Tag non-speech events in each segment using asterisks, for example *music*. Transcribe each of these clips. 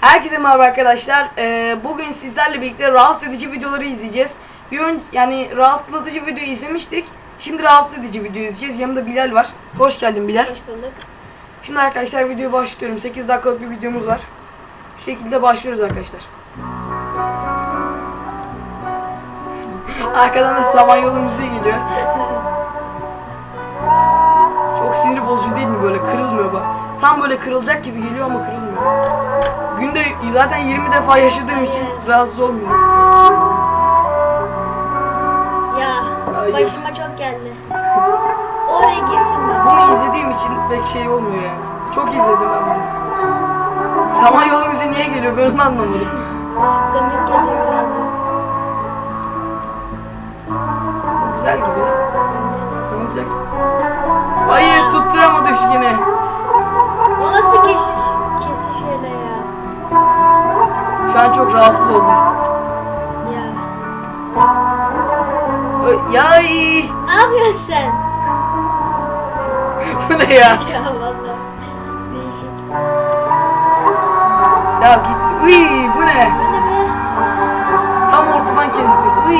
Herkese merhaba arkadaşlar. Ee, bugün sizlerle birlikte rahatsız edici videoları izleyeceğiz. Bir ön, yani rahatlatıcı video izlemiştik. Şimdi rahatsız edici video izleyeceğiz. Yanımda Bilal var. Hoş geldin Bilal. Hoş bulduk. Şimdi arkadaşlar videoyu başlıyorum. 8 dakikalık bir videomuz var. Bu şekilde başlıyoruz arkadaşlar. Arkadan da Samanyolu müziği geliyor. Çok sinir bozucu değil mi böyle kırılmıyor bak. Tam böyle kırılacak gibi geliyor ama kırılmıyor. Günde zaten 20 defa yaşadığım için rahatsız olmuyorum. Ya Hayır. başıma çok geldi. Oraya girsin bak. Bunu izlediğim için pek şey olmuyor yani. Çok izledim ben bunu. Samanyolu müziği niye geliyor ben onu anlamadım. Gömük geliyor birazcık. Güzel gibi. Ne olacak? Hayır tutturamadım şu yine. An çok rahatsız oldum. Ya. Ay, Yay! Ne yapıyorsun sen? *laughs* Bu ne ya? *laughs* ya valla. Değişik. Ya gitti. Uy, bu ne? Bu ne be? Tam ortadan kesti. Uy,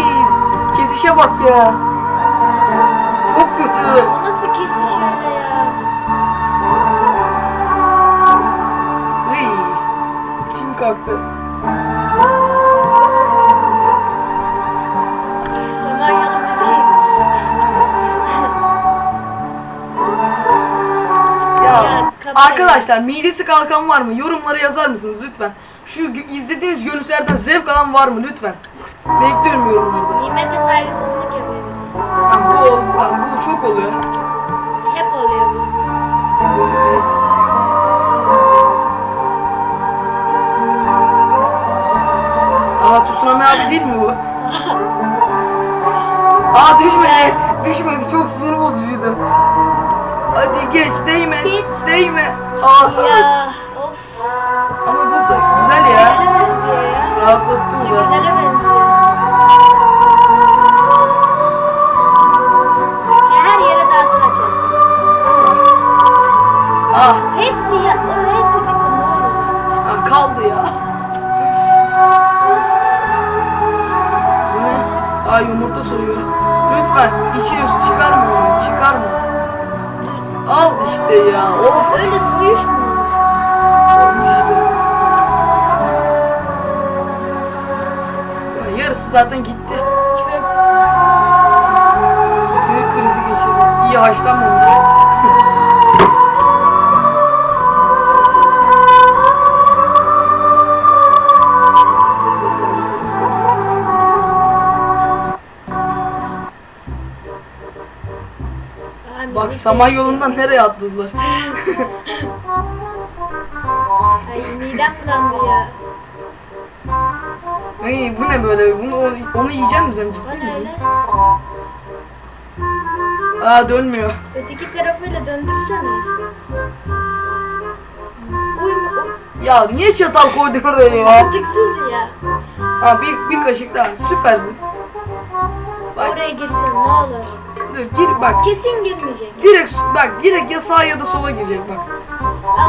kesişe bak ya. Çok kötü. O nasıl kesiş öyle ya? Uy. İçim kalktı. Ya, arkadaşlar midesi kalkan var mı? Yorumlara yazar mısınız lütfen? Şu izlediğiniz görüntülerden zevk alan var mı lütfen? Bekliyorum yorumlarda. Nimete saygısızlık yapıyor. Bu, ol- ha, bu çok oluyor. Hep oluyor bu. Evet. Aa Tsunami abi değil mi bu? *laughs* Aa düşmedi. Düşmedi. Çok sinir bozucuydu. Hadi geç değme. Git. Değme. Aa. Ya of. Ama bu da güzel ya. Rahatlattı da. güzele benziyor. Her yere dağıtılacak. Ah, Hepsi ya, hepsi olur. ah kaldı ya. Bu ne? Aa yumurta soyuyor. Lütfen içiyorsun çıkarma onu. Çıkarma. Al işte ya. Of. Öyle soyuş mu? yarısı zaten gitti. Sinir krizi geçirdi. İyi haşlanmamış. Bak müzik saman değişti. yolundan nereye atladılar? Ay midem bulandı ya. Ay bu ne böyle? Bunu onu yiyecek misin sen ciddi misin? öyle? Aa dönmüyor. Öteki tarafıyla döndürsene. Ya niye çatal koydun oraya ya? Mantıksız ya. Ha bir, bir kaşık daha. Süpersin. Bak Oraya girsin ne olur. Dur gir bak. Kesin girmeyecek. Direkt bak direkt ya sağa ya da sola girecek bak.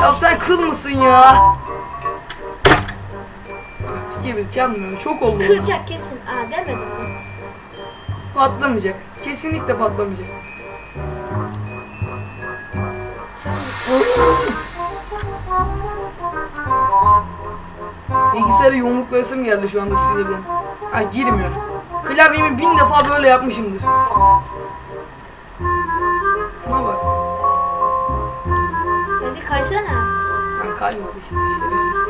Ya sen kıl mısın ya? Kibrit yanmıyor. Çok oldu. Kıracak kesin. Aa demedim mi? Patlamayacak. Kesinlikle patlamayacak. Bilgisayarı yumruklayasım geldi şu anda sinirden. Ha girmiyor. Klavyemi bin defa böyle yapmışımdır. Kaysana. Ha kaymadı işte şerefsiz.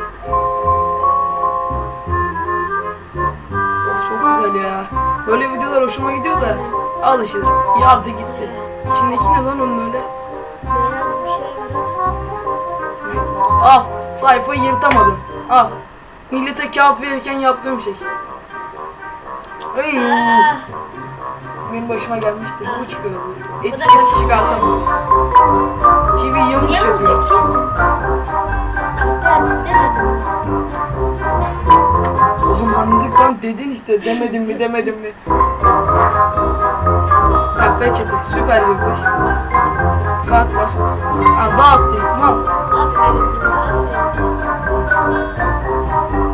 Of çok güzel ya. Böyle videolar hoşuma gidiyor da. Al işte. Yardı gitti. İçindeki ne lan onun öyle? Beyaz bir şey. Neyse. Al. Sayfayı yırtamadın. Al. Millete kağıt verirken yaptığım şey. Ay. Aa, Benim başıma gelmişti. Bu çıkarıldı. Etiketi başıma- çıkartamam. Çivi yamuk çakıyor. Ah. Oğlum anladık lan dedin işte demedim mi demedim mi? Ha peçete süper yırtış. Kart var. Ha dağıttı. Mal.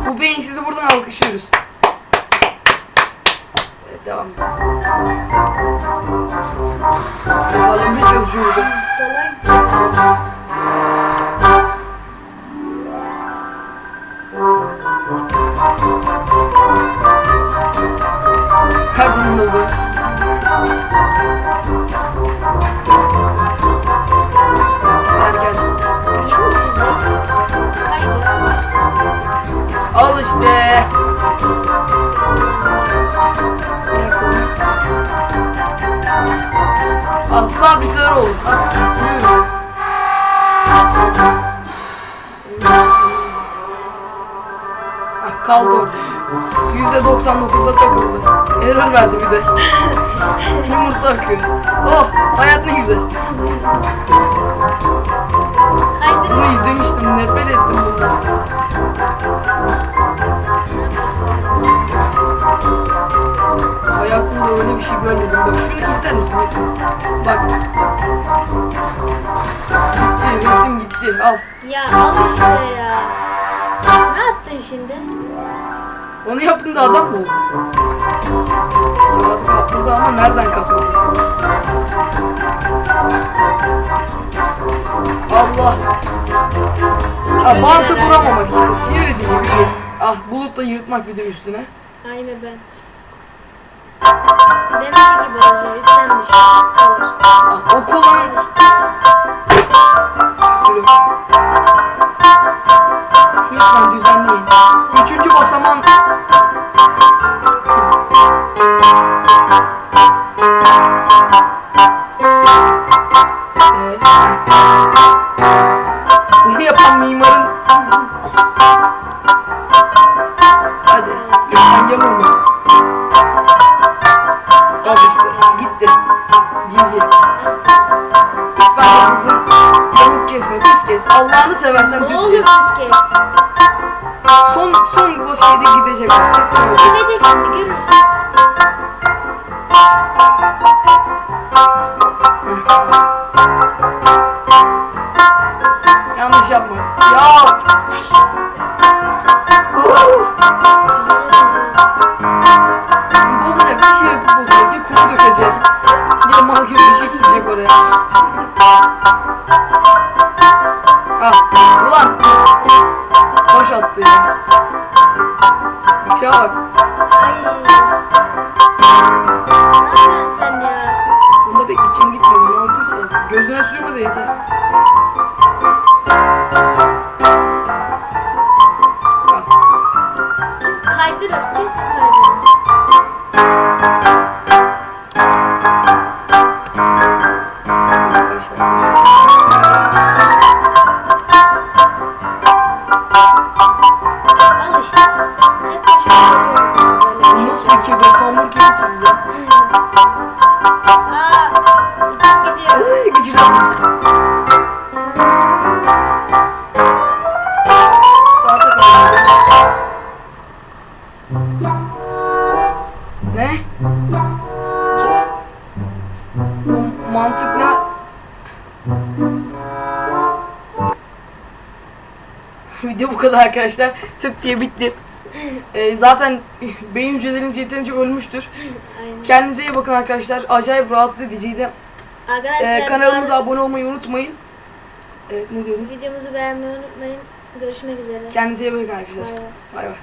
Aferin. King sizi buradan alkışlıyoruz. Devam edelim. Salak. Her zaman olduğu. Sağ bir. Al. Yürü. Ah, kaldı orada. %99'da takıldı. Error verdi bir de. Yumurta akıyor. Oh hayat ne güzel. Bunu izlemiştim. Nefret ettim bundan. Hayatımda öyle bir şey görmedim. Bak şunu izler misin? Bak. Gitti resim gitti. Al. Ya al işte ya. Ne yaptın şimdi? Onu yaptın da adam oldu? Kağıt kapladı ama nereden kapladı? Allah. Ha, bantı vuramamak işte. Sinir edici bir şey. Ah bulup da yırtmak bir de üstüne. Aynı ben. Demek gibi oluyor. Üstten düşüyor. Olur. O kolanın İşte. Sürü. Lütfen düzenleyin. Üçüncü basaman... Ee, Bunu yapan mimarın... Hadi, lütfen yapın bunu. Cici. Lütfen kızım yamuk kesme, düz kes. Allah'ını seversen Ne düz olur kes. düz kes. Son son bu şeyde gidecek. Kesin öyle. Gidecek şimdi görürsün. Yanlış yapma. Ya. Ya mal gibi bir şey çizecek oraya. Ah. Ulan. Boş attı ya. Bıçağa bak. Ya? Bunda pek içim gitmedi. Ne olduysa. Gözüne sürme de yeter. Al. Kaydırır. Kesin kaydırır. Kadar arkadaşlar. Tık diye bitti. Ee, zaten beyin hücreleriniz yeterince ölmüştür. Aynen. Kendinize iyi bakın arkadaşlar. Acayip rahatsız ediciydi. Arkadaşlar Ee, kanalımıza abone olmayı unutmayın. Evet ne diyordum? videomuzu beğenmeyi unutmayın. Görüşmek üzere. Kendinize iyi bakın arkadaşlar. Bay bay. Bay bay.